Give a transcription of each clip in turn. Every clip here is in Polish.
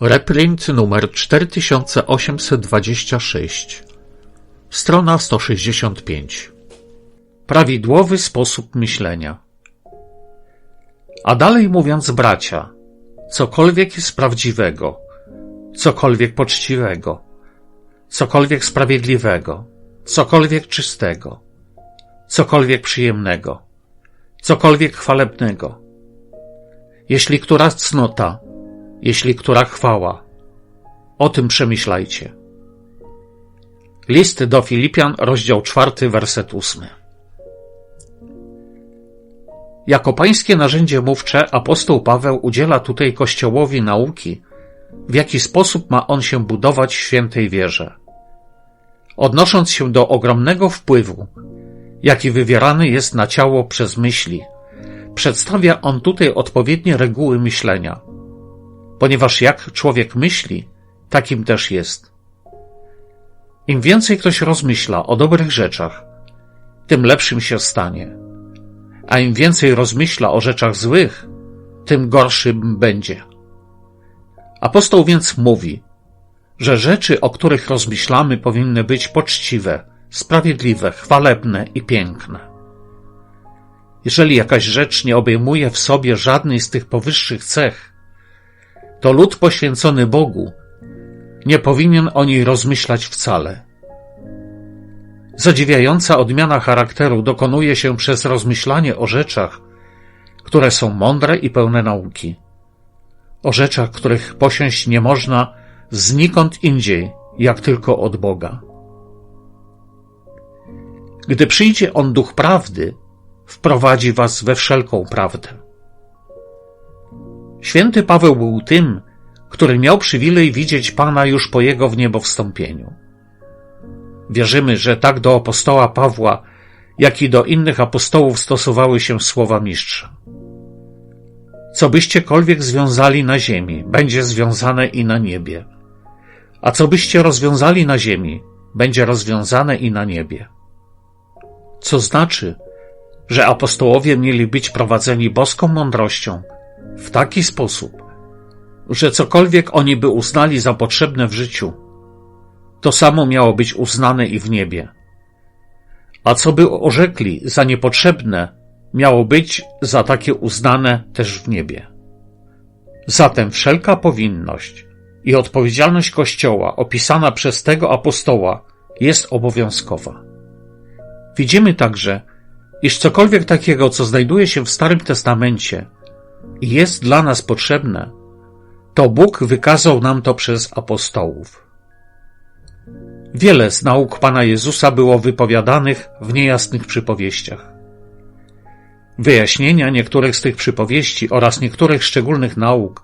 Reprint numer 4826 Strona 165 Prawidłowy sposób myślenia. A dalej mówiąc bracia, cokolwiek jest prawdziwego, cokolwiek poczciwego, cokolwiek sprawiedliwego, cokolwiek czystego, cokolwiek przyjemnego, cokolwiek chwalebnego, jeśli która cnota, jeśli która chwała. O tym przemyślajcie. List do Filipian, rozdział czwarty, werset ósmy. Jako pańskie narzędzie mówcze apostoł Paweł udziela tutaj Kościołowi nauki, w jaki sposób ma on się budować w świętej wierze. Odnosząc się do ogromnego wpływu, jaki wywierany jest na ciało przez myśli, przedstawia on tutaj odpowiednie reguły myślenia – ponieważ jak człowiek myśli, takim też jest. Im więcej ktoś rozmyśla o dobrych rzeczach, tym lepszym się stanie, a im więcej rozmyśla o rzeczach złych, tym gorszym będzie. Apostoł więc mówi, że rzeczy, o których rozmyślamy, powinny być poczciwe, sprawiedliwe, chwalebne i piękne. Jeżeli jakaś rzecz nie obejmuje w sobie żadnej z tych powyższych cech, to lud poświęcony Bogu nie powinien o niej rozmyślać wcale. Zadziwiająca odmiana charakteru dokonuje się przez rozmyślanie o rzeczach, które są mądre i pełne nauki. O rzeczach, których posiąść nie można znikąd indziej, jak tylko od Boga. Gdy przyjdzie On Duch Prawdy, wprowadzi was we wszelką prawdę. Święty Paweł był tym, który miał przywilej widzieć Pana już po jego w niebo wstąpieniu. Wierzymy, że tak do apostoła Pawła, jak i do innych apostołów stosowały się słowa mistrza. Co byściekolwiek związali na ziemi, będzie związane i na niebie. A co byście rozwiązali na ziemi, będzie rozwiązane i na niebie. Co znaczy, że apostołowie mieli być prowadzeni boską mądrością, w taki sposób, że cokolwiek oni by uznali za potrzebne w życiu, to samo miało być uznane i w niebie. A co by orzekli za niepotrzebne, miało być za takie uznane też w niebie. Zatem wszelka powinność i odpowiedzialność Kościoła opisana przez tego apostoła jest obowiązkowa. Widzimy także, iż cokolwiek takiego, co znajduje się w Starym Testamencie, jest dla nas potrzebne, to Bóg wykazał nam to przez apostołów. Wiele z nauk Pana Jezusa było wypowiadanych w niejasnych przypowieściach. Wyjaśnienia niektórych z tych przypowieści oraz niektórych szczególnych nauk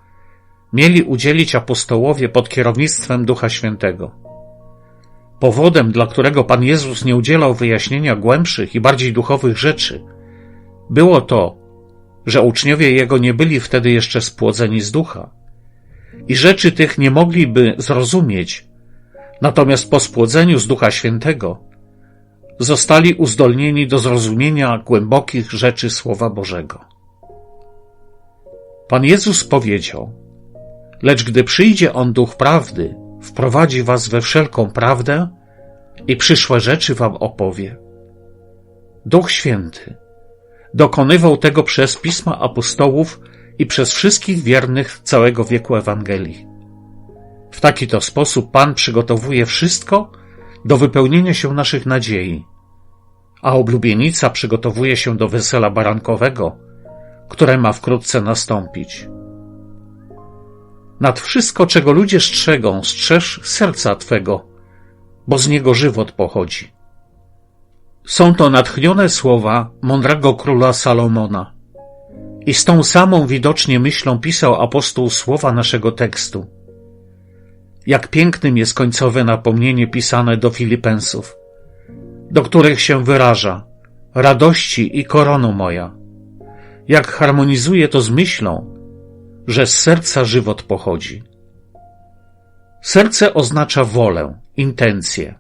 mieli udzielić apostołowie pod kierownictwem Ducha Świętego. Powodem, dla którego Pan Jezus nie udzielał wyjaśnienia głębszych i bardziej duchowych rzeczy, było to, że uczniowie Jego nie byli wtedy jeszcze spłodzeni z ducha i rzeczy tych nie mogliby zrozumieć, natomiast po spłodzeniu z Ducha Świętego zostali uzdolnieni do zrozumienia głębokich rzeczy Słowa Bożego. Pan Jezus powiedział, lecz gdy przyjdzie On Duch Prawdy, wprowadzi was we wszelką prawdę i przyszłe rzeczy wam opowie. Duch Święty Dokonywał tego przez pisma apostołów i przez wszystkich wiernych całego wieku Ewangelii. W taki to sposób Pan przygotowuje wszystko do wypełnienia się naszych nadziei, a oblubienica przygotowuje się do wesela barankowego, które ma wkrótce nastąpić. Nad wszystko, czego ludzie strzegą, strzeż serca Twego, bo z niego żywot pochodzi. Są to natchnione słowa mądrego króla Salomona. I z tą samą widocznie myślą pisał apostoł słowa naszego tekstu. Jak pięknym jest końcowe napomnienie pisane do Filipensów, do których się wyraża radości i korono moja. Jak harmonizuje to z myślą, że z serca żywot pochodzi. Serce oznacza wolę, intencję,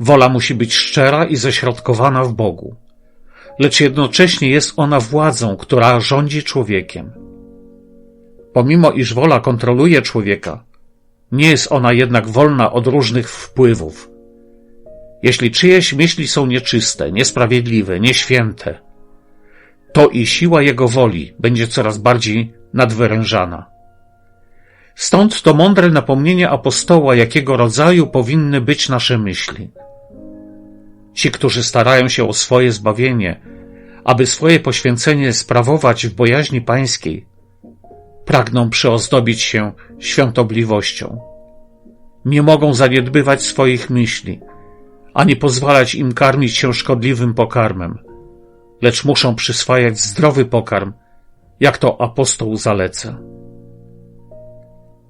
Wola musi być szczera i ześrodkowana w Bogu, lecz jednocześnie jest ona władzą, która rządzi człowiekiem. Pomimo iż wola kontroluje człowieka, nie jest ona jednak wolna od różnych wpływów. Jeśli czyjeś myśli są nieczyste, niesprawiedliwe, nieświęte, to i siła jego woli będzie coraz bardziej nadwyrężana. Stąd to mądre napomnienie apostoła, jakiego rodzaju powinny być nasze myśli. Ci, którzy starają się o swoje zbawienie, aby swoje poświęcenie sprawować w bojaźni pańskiej, pragną przyozdobić się świątobliwością. Nie mogą zaniedbywać swoich myśli, ani pozwalać im karmić się szkodliwym pokarmem, lecz muszą przyswajać zdrowy pokarm, jak to apostoł zaleca.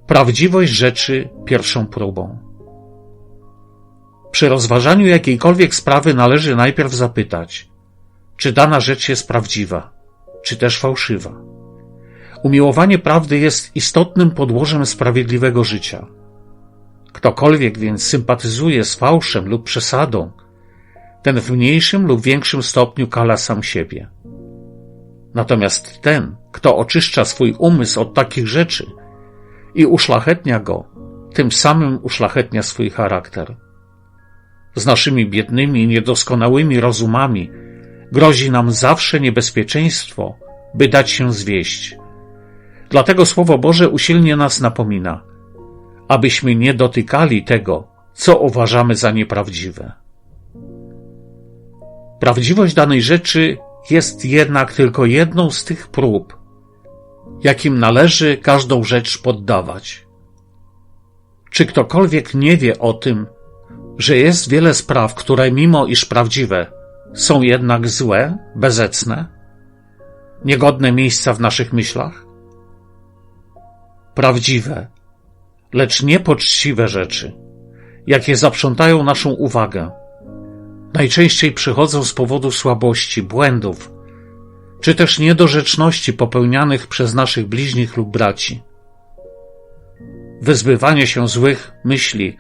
Prawdziwość rzeczy pierwszą próbą. Przy rozważaniu jakiejkolwiek sprawy należy najpierw zapytać, czy dana rzecz jest prawdziwa, czy też fałszywa. Umiłowanie prawdy jest istotnym podłożem sprawiedliwego życia. Ktokolwiek więc sympatyzuje z fałszem lub przesadą, ten w mniejszym lub większym stopniu kala sam siebie. Natomiast ten, kto oczyszcza swój umysł od takich rzeczy i uszlachetnia go, tym samym uszlachetnia swój charakter. Z naszymi biednymi, niedoskonałymi rozumami grozi nam zawsze niebezpieczeństwo, by dać się zwieść. Dlatego Słowo Boże usilnie nas napomina, abyśmy nie dotykali tego, co uważamy za nieprawdziwe. Prawdziwość danej rzeczy jest jednak tylko jedną z tych prób, jakim należy każdą rzecz poddawać. Czy ktokolwiek nie wie o tym, że jest wiele spraw, które mimo iż prawdziwe, są jednak złe, bezecne, niegodne miejsca w naszych myślach? Prawdziwe, lecz niepoczciwe rzeczy, jakie zaprzątają naszą uwagę, najczęściej przychodzą z powodu słabości, błędów, czy też niedorzeczności popełnianych przez naszych bliźnich lub braci. Wyzbywanie się złych myśli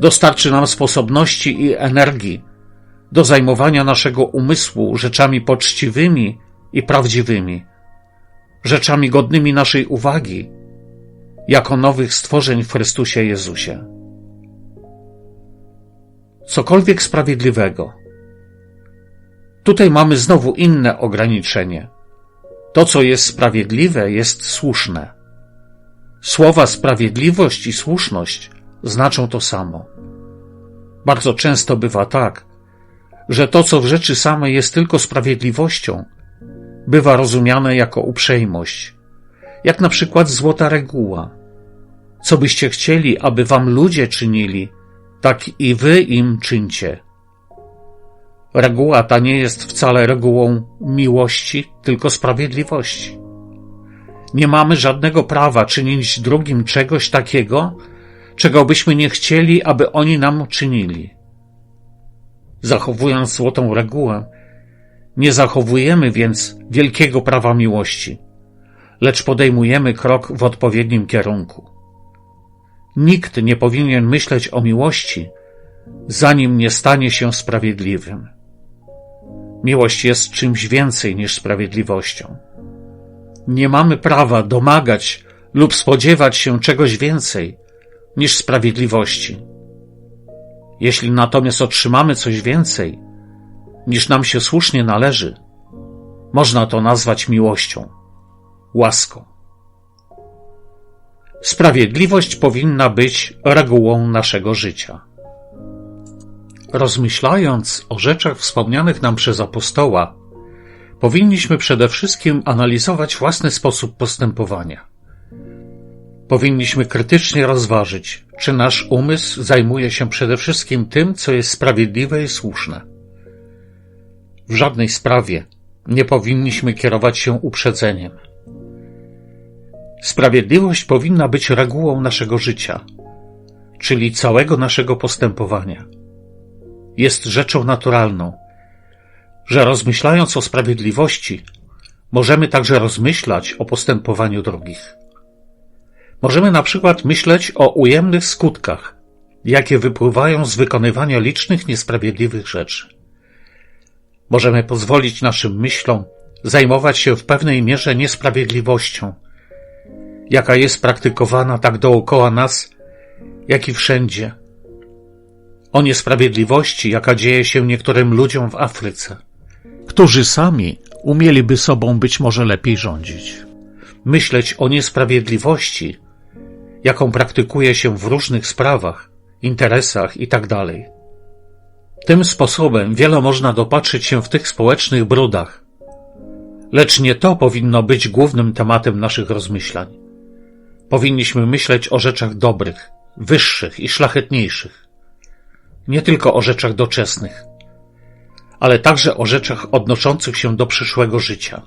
dostarczy nam sposobności i energii do zajmowania naszego umysłu rzeczami poczciwymi i prawdziwymi, rzeczami godnymi naszej uwagi, jako nowych stworzeń w Chrystusie Jezusie. Cokolwiek sprawiedliwego. Tutaj mamy znowu inne ograniczenie. To, co jest sprawiedliwe, jest słuszne. Słowa sprawiedliwość i słuszność znaczą to samo. Bardzo często bywa tak, że to, co w rzeczy samej jest tylko sprawiedliwością, bywa rozumiane jako uprzejmość, jak na przykład złota reguła. Co byście chcieli, aby wam ludzie czynili, tak i wy im czyńcie. Reguła ta nie jest wcale regułą miłości, tylko sprawiedliwości. Nie mamy żadnego prawa czynić drugim czegoś takiego, czego byśmy nie chcieli, aby oni nam czynili. Zachowując złotą regułę, nie zachowujemy więc wielkiego prawa miłości, lecz podejmujemy krok w odpowiednim kierunku. Nikt nie powinien myśleć o miłości, zanim nie stanie się sprawiedliwym. Miłość jest czymś więcej niż sprawiedliwością. Nie mamy prawa domagać lub spodziewać się czegoś więcej niż sprawiedliwości. Jeśli natomiast otrzymamy coś więcej, niż nam się słusznie należy, można to nazwać miłością, łaską. Sprawiedliwość powinna być regułą naszego życia. Rozmyślając o rzeczach wspomnianych nam przez apostoła, powinniśmy przede wszystkim analizować własny sposób postępowania. Powinniśmy krytycznie rozważyć, czy nasz umysł zajmuje się przede wszystkim tym, co jest sprawiedliwe i słuszne. W żadnej sprawie nie powinniśmy kierować się uprzedzeniem. Sprawiedliwość powinna być regułą naszego życia, czyli całego naszego postępowania. Jest rzeczą naturalną, że rozmyślając o sprawiedliwości, możemy także rozmyślać o postępowaniu drugich. Możemy na przykład myśleć o ujemnych skutkach, jakie wypływają z wykonywania licznych niesprawiedliwych rzeczy. Możemy pozwolić naszym myślom zajmować się w pewnej mierze niesprawiedliwością jaka jest praktykowana tak dookoła nas, jak i wszędzie. O niesprawiedliwości, jaka dzieje się niektórym ludziom w Afryce, którzy sami umieliby sobą być może lepiej rządzić. Myśleć o niesprawiedliwości, jaką praktykuje się w różnych sprawach, interesach itd. Tak Tym sposobem wiele można dopatrzyć się w tych społecznych brudach, lecz nie to powinno być głównym tematem naszych rozmyślań. Powinniśmy myśleć o rzeczach dobrych, wyższych i szlachetniejszych. Nie tylko o rzeczach doczesnych, ale także o rzeczach odnoszących się do przyszłego życia.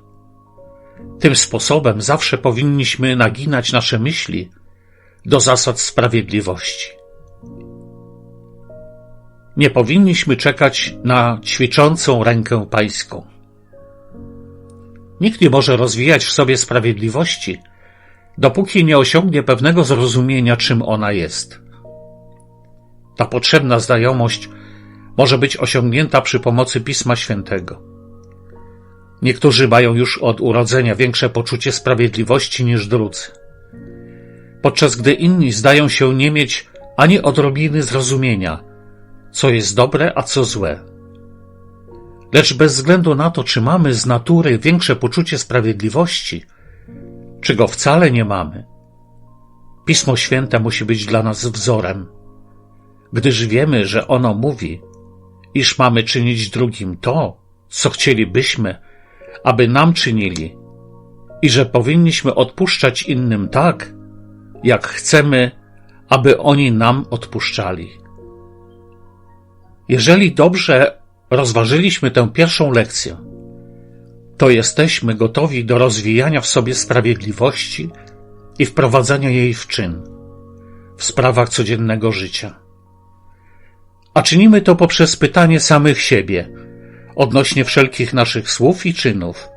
Tym sposobem zawsze powinniśmy naginać nasze myśli do zasad sprawiedliwości. Nie powinniśmy czekać na ćwiczącą rękę pańską. Nikt nie może rozwijać w sobie sprawiedliwości, dopóki nie osiągnie pewnego zrozumienia, czym ona jest. Ta potrzebna znajomość może być osiągnięta przy pomocy Pisma Świętego. Niektórzy mają już od urodzenia większe poczucie sprawiedliwości niż drudzy, podczas gdy inni zdają się nie mieć ani odrobiny zrozumienia, co jest dobre, a co złe. Lecz bez względu na to, czy mamy z natury większe poczucie sprawiedliwości, czy go wcale nie mamy, Pismo Święte musi być dla nas wzorem, gdyż wiemy, że ono mówi, iż mamy czynić drugim to, co chcielibyśmy, aby nam czynili, i że powinniśmy odpuszczać innym tak, jak chcemy, aby oni nam odpuszczali. Jeżeli dobrze rozważyliśmy tę pierwszą lekcję, to jesteśmy gotowi do rozwijania w sobie sprawiedliwości i wprowadzania jej w czyn w sprawach codziennego życia. A czynimy to poprzez pytanie samych siebie odnośnie wszelkich naszych słów i czynów.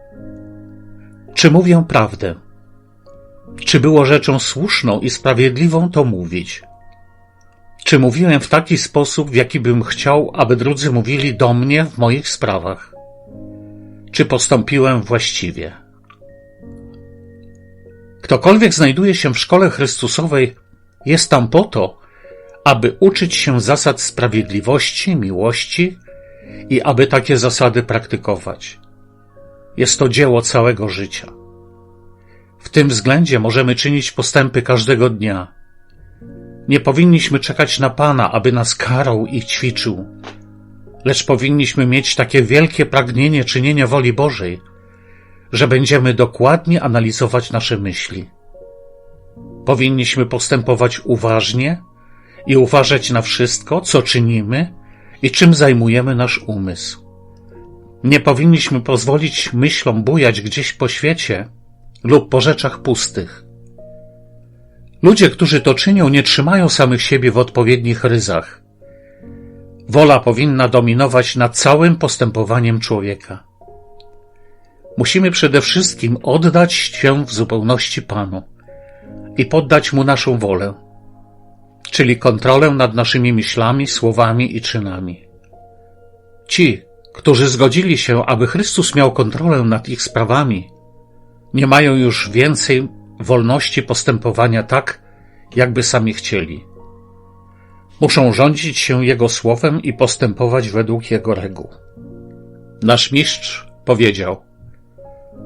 Czy mówię prawdę? Czy było rzeczą słuszną i sprawiedliwą to mówić? Czy mówiłem w taki sposób, w jaki bym chciał, aby drudzy mówili do mnie w moich sprawach? Czy postąpiłem właściwie? Ktokolwiek znajduje się w szkole Chrystusowej, jest tam po to, aby uczyć się zasad sprawiedliwości, miłości i aby takie zasady praktykować. Jest to dzieło całego życia. W tym względzie możemy czynić postępy każdego dnia. Nie powinniśmy czekać na Pana, aby nas karał i ćwiczył, lecz powinniśmy mieć takie wielkie pragnienie czynienia woli Bożej, że będziemy dokładnie analizować nasze myśli. Powinniśmy postępować uważnie i uważać na wszystko, co czynimy i czym zajmujemy nasz umysł. Nie powinniśmy pozwolić myślom bujać gdzieś po świecie lub po rzeczach pustych. Ludzie, którzy to czynią, nie trzymają samych siebie w odpowiednich ryzach. Wola powinna dominować nad całym postępowaniem człowieka. Musimy przede wszystkim oddać się w zupełności Panu i poddać Mu naszą wolę czyli kontrolę nad naszymi myślami, słowami i czynami. Ci, którzy zgodzili się, aby Chrystus miał kontrolę nad ich sprawami, nie mają już więcej wolności postępowania tak, jakby sami chcieli. Muszą rządzić się Jego słowem i postępować według Jego reguł. Nasz mistrz powiedział: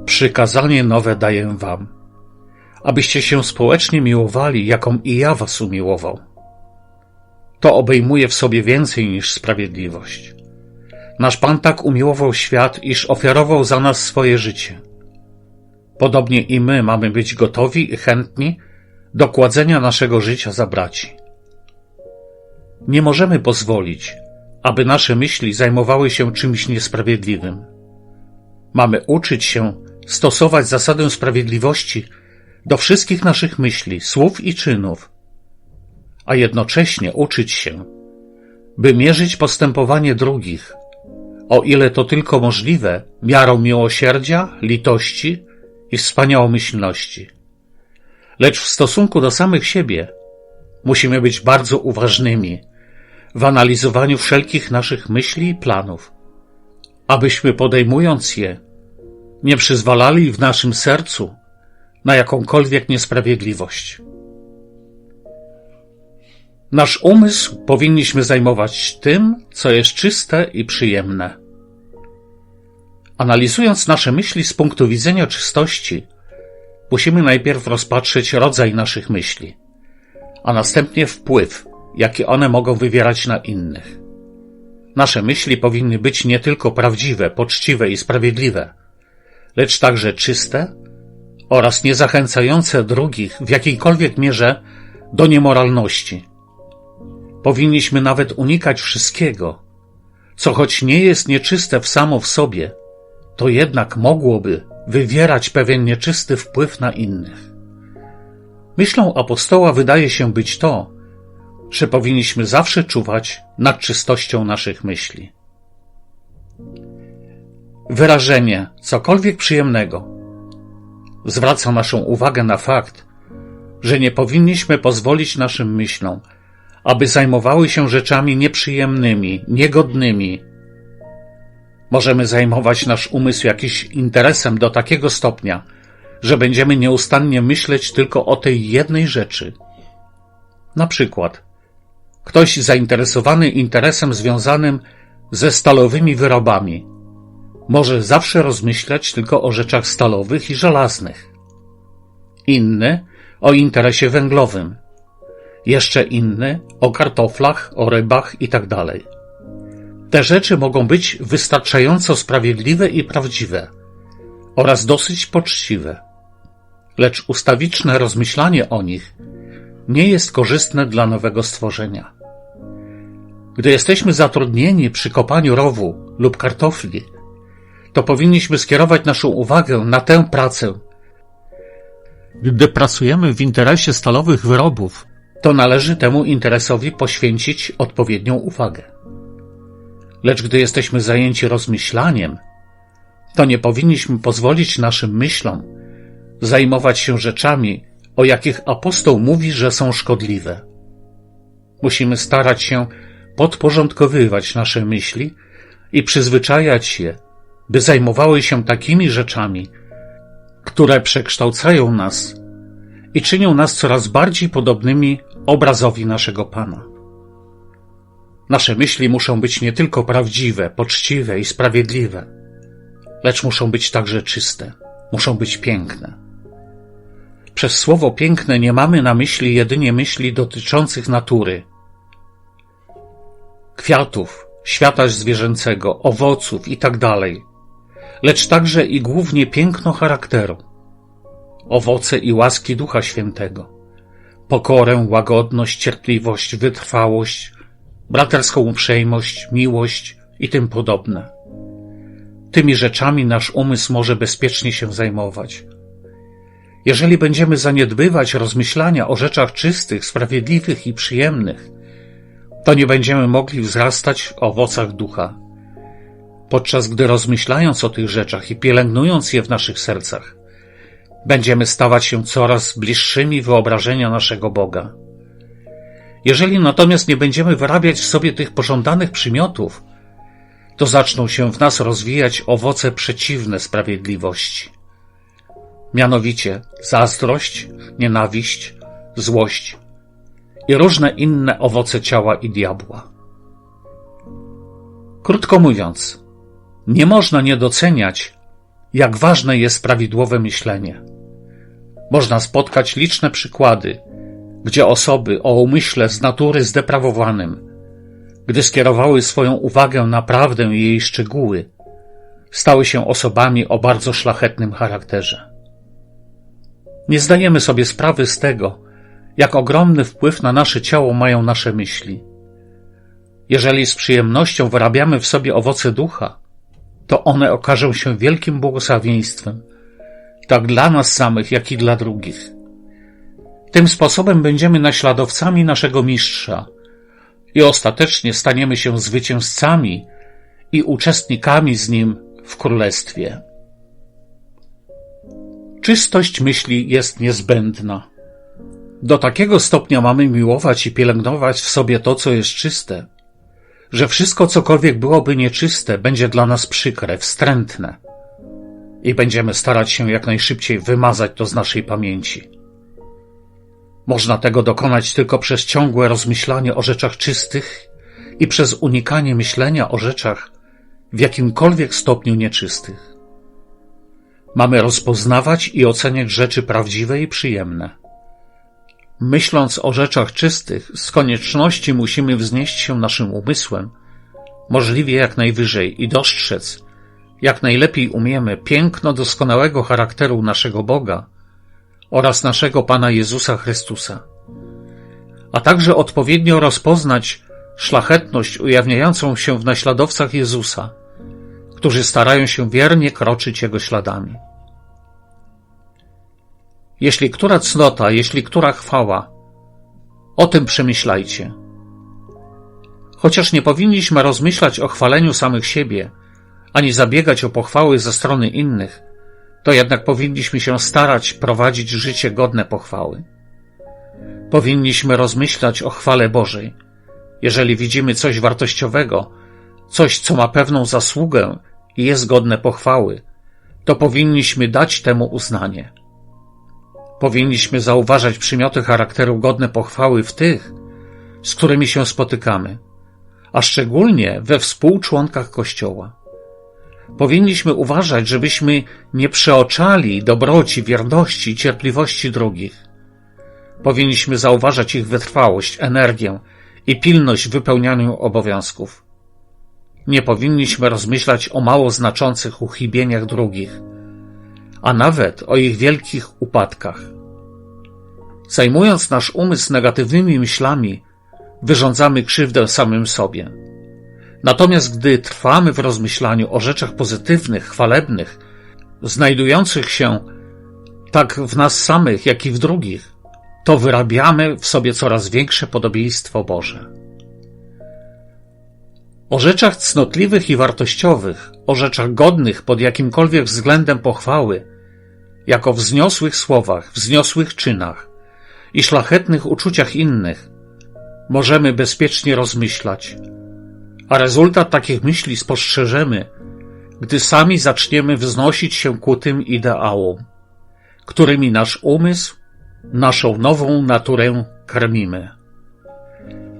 Przykazanie nowe daję Wam, abyście się społecznie miłowali, jaką i ja Was umiłował. To obejmuje w sobie więcej niż sprawiedliwość. Nasz Pan tak umiłował świat, iż ofiarował za nas swoje życie. Podobnie i my mamy być gotowi i chętni do kładzenia naszego życia za braci. Nie możemy pozwolić, aby nasze myśli zajmowały się czymś niesprawiedliwym. Mamy uczyć się stosować zasadę sprawiedliwości do wszystkich naszych myśli, słów i czynów, a jednocześnie uczyć się, by mierzyć postępowanie drugich, o ile to tylko możliwe, miarą miłosierdzia, litości i wspaniałomyślności. Lecz w stosunku do samych siebie musimy być bardzo uważnymi w analizowaniu wszelkich naszych myśli i planów, abyśmy podejmując je, nie przyzwalali w naszym sercu na jakąkolwiek niesprawiedliwość. Nasz umysł powinniśmy zajmować tym, co jest czyste i przyjemne. Analizując nasze myśli z punktu widzenia czystości, musimy najpierw rozpatrzyć rodzaj naszych myśli, a następnie wpływ, jaki one mogą wywierać na innych. Nasze myśli powinny być nie tylko prawdziwe, poczciwe i sprawiedliwe, lecz także czyste oraz nie zachęcające drugich w jakiejkolwiek mierze do niemoralności. Powinniśmy nawet unikać wszystkiego, co choć nie jest nieczyste w samo w sobie, to jednak mogłoby wywierać pewien nieczysty wpływ na innych. Myślą apostoła wydaje się być to, że powinniśmy zawsze czuwać nad czystością naszych myśli. Wyrażenie cokolwiek przyjemnego zwraca naszą uwagę na fakt, że nie powinniśmy pozwolić naszym myślom, aby zajmowały się rzeczami nieprzyjemnymi, niegodnymi. Możemy zajmować nasz umysł jakimś interesem do takiego stopnia, że będziemy nieustannie myśleć tylko o tej jednej rzeczy. Na przykład, ktoś zainteresowany interesem związanym ze stalowymi wyrobami może zawsze rozmyślać tylko o rzeczach stalowych i żelaznych. Inny o interesie węglowym. Jeszcze inny o kartoflach, o rybach itd. Te rzeczy mogą być wystarczająco sprawiedliwe i prawdziwe oraz dosyć poczciwe. Lecz ustawiczne rozmyślanie o nich nie jest korzystne dla nowego stworzenia. Gdy jesteśmy zatrudnieni przy kopaniu rowu lub kartofli, to powinniśmy skierować naszą uwagę na tę pracę. Gdy pracujemy w interesie stalowych wyrobów, to należy temu interesowi poświęcić odpowiednią uwagę. Lecz gdy jesteśmy zajęci rozmyślaniem, to nie powinniśmy pozwolić naszym myślom zajmować się rzeczami, o jakich apostoł mówi, że są szkodliwe. Musimy starać się podporządkowywać nasze myśli i przyzwyczajać je by zajmowały się takimi rzeczami, które przekształcają nas i czynią nas coraz bardziej podobnymi obrazowi naszego Pana. Nasze myśli muszą być nie tylko prawdziwe, poczciwe i sprawiedliwe, lecz muszą być także czyste, muszą być piękne. Przez słowo piękne nie mamy na myśli jedynie myśli dotyczących natury, kwiatów, świata zwierzęcego, owoców itd., tak lecz także i głównie piękno charakteru, owoce i łaski Ducha Świętego, pokorę, łagodność, cierpliwość, wytrwałość, braterską uprzejmość, miłość i tym podobne. Tymi rzeczami nasz umysł może bezpiecznie się zajmować. Jeżeli będziemy zaniedbywać rozmyślania o rzeczach czystych, sprawiedliwych i przyjemnych, to nie będziemy mogli wzrastać w owocach ducha podczas gdy rozmyślając o tych rzeczach i pielęgnując je w naszych sercach, będziemy stawać się coraz bliższymi wyobrażenia naszego Boga. Jeżeli natomiast nie będziemy wyrabiać w sobie tych pożądanych przymiotów, to zaczną się w nas rozwijać owoce przeciwne sprawiedliwości. Mianowicie zazdrość, nienawiść, złość i różne inne owoce ciała i diabła. Krótko mówiąc, nie można nie doceniać, jak ważne jest prawidłowe myślenie. Można spotkać liczne przykłady, gdzie osoby o umyśle z natury zdeprawowanym, gdy skierowały swoją uwagę na prawdę i jej szczegóły, stały się osobami o bardzo szlachetnym charakterze. Nie zdajemy sobie sprawy z tego, jak ogromny wpływ na nasze ciało mają nasze myśli. Jeżeli z przyjemnością wyrabiamy w sobie owoce ducha, to one okażą się wielkim błogosławieństwem, tak dla nas samych, jak i dla drugich. Tym sposobem będziemy naśladowcami naszego mistrza i ostatecznie staniemy się zwycięzcami i uczestnikami z nim w królestwie. Czystość myśli jest niezbędna. Do takiego stopnia mamy miłować i pielęgnować w sobie to, co jest czyste, że wszystko cokolwiek byłoby nieczyste będzie dla nas przykre, wstrętne. i będziemy starać się jak najszybciej wymazać to z naszej pamięci. Można tego dokonać tylko przez ciągłe rozmyślanie o rzeczach czystych i przez unikanie myślenia o rzeczach w jakimkolwiek stopniu nieczystych. Mamy rozpoznawać i oceniać rzeczy prawdziwe i przyjemne. Myśląc o rzeczach czystych, z konieczności musimy wznieść się naszym umysłem, możliwie jak najwyżej i dostrzec, jak najlepiej umiemy piękno doskonałego charakteru naszego Boga oraz naszego Pana Jezusa Chrystusa, a także odpowiednio rozpoznać szlachetność ujawniającą się w naśladowcach Jezusa, którzy starają się wiernie kroczyć Jego śladami. Jeśli która cnota, jeśli która chwała, o tym przemyślajcie. Chociaż nie powinniśmy rozmyślać o chwaleniu samych siebie, ani zabiegać o pochwały ze strony innych, to jednak powinniśmy się starać prowadzić życie godne pochwały. Powinniśmy rozmyślać o chwale Bożej. Jeżeli widzimy coś wartościowego, coś, co ma pewną zasługę i jest godne pochwały, to powinniśmy dać temu uznanie. Powinniśmy zauważać przymioty charakteru godne pochwały w tych, z którymi się spotykamy, a szczególnie we współczłonkach Kościoła. Powinniśmy uważać, żebyśmy nie przeoczali dobroci, wierności i cierpliwości drugich. Powinniśmy zauważać ich wytrwałość, energię i pilność w wypełnianiu obowiązków. Nie powinniśmy rozmyślać o mało znaczących uchybieniach drugich, a nawet o ich wielkich upadkach. Zajmując nasz umysł negatywnymi myślami, wyrządzamy krzywdę samym sobie. Natomiast gdy trwamy w rozmyślaniu o rzeczach pozytywnych, chwalebnych, znajdujących się tak w nas samych, jak i w drugich, to wyrabiamy w sobie coraz większe podobieństwo Boże. O rzeczach cnotliwych i wartościowych, o rzeczach godnych pod jakimkolwiek względem pochwały, jako wzniosłych słowach, wzniosłych czynach i szlachetnych uczuciach innych, możemy bezpiecznie rozmyślać, a rezultat takich myśli spostrzeżemy, gdy sami zaczniemy wznosić się ku tym ideałom, którymi nasz umysł, naszą nową naturę karmimy.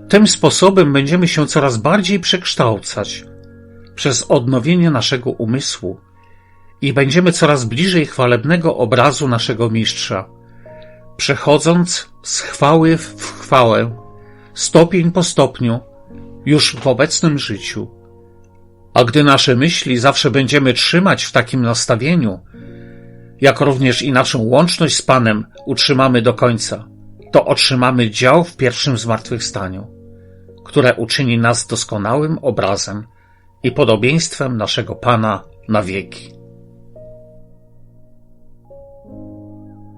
Tym sposobem będziemy się coraz bardziej przekształcać przez odnowienie naszego umysłu i będziemy coraz bliżej chwalebnego obrazu naszego mistrza, przechodząc z chwały w chwałę, stopień po stopniu, już w obecnym życiu. A gdy nasze myśli zawsze będziemy trzymać w takim nastawieniu, jak również i naszą łączność z Panem utrzymamy do końca, to otrzymamy dział w pierwszym zmartwychwstaniu, które uczyni nas doskonałym obrazem i podobieństwem naszego Pana na wieki.